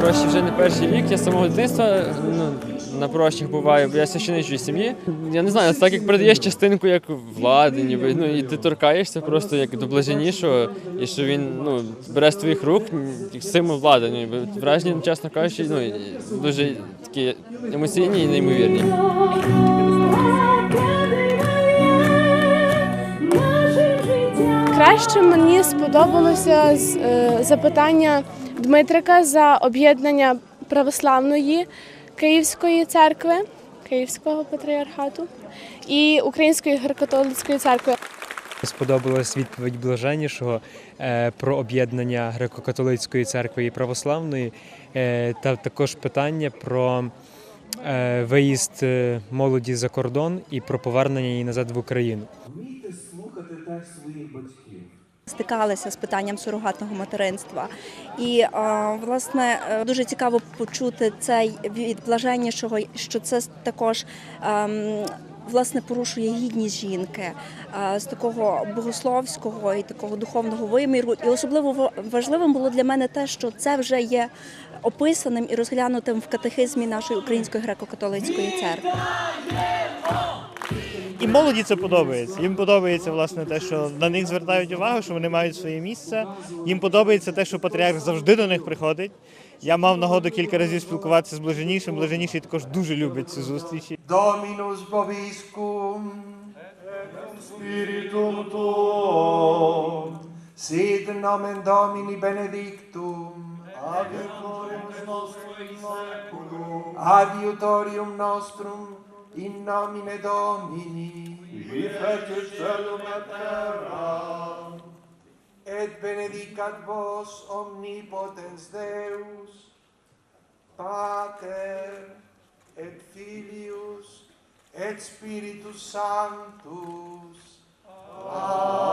прощі вже не перший рік. Я з самого дитинства ну, на прощах буваю, бо я священичій сім'ї. Я не знаю, це так як передаєш частинку як влади, ніби ну і ти торкаєшся просто як до блаженнішого, і що він ну бере з твоїх рук символ влади. Ну, ніби враження, чесно кажучи, ну дуже такі емоційні і неймовірні. Краще мені сподобалося е, запитання Дмитрика за об'єднання православної Київської церкви, Київського патріархату і Української греко-католицької церкви. Сподобалась відповідь блаженнішого е, про об'єднання греко-католицької церкви і православної, е, та також питання про е, виїзд молоді за кордон і про повернення її назад в Україну. Вмійте слухати теж своїх батьків. Стикалися з питанням сурогатного материнства. І е, власне е, дуже цікаво почути цей від блаженнішого, що це також. ем, Власне, порушує гідність жінки е, з такого богословського і такого духовного виміру. І особливо важливим було для мене те, що це вже є описаним і розглянутим в катехизмі нашої української греко-католицької церкви. І молоді це подобається. Їм подобається власне те, що на них звертають увагу, що вони мають своє місце. Їм подобається те, що патріарх завжди до них приходить. Я мав нагоду кілька разів спілкуватися з блаженнішим. Блаженіший також дуже любить ці зустрічі. Sit nomen Domini benedictum. Adiutorium nostrum in. Adiutorium nostrum in nomine Domini, qui fecit celum et terra, et benedicat vos omnipotens Deus, Pater, et Filius, et Spiritus Sanctus. Amen.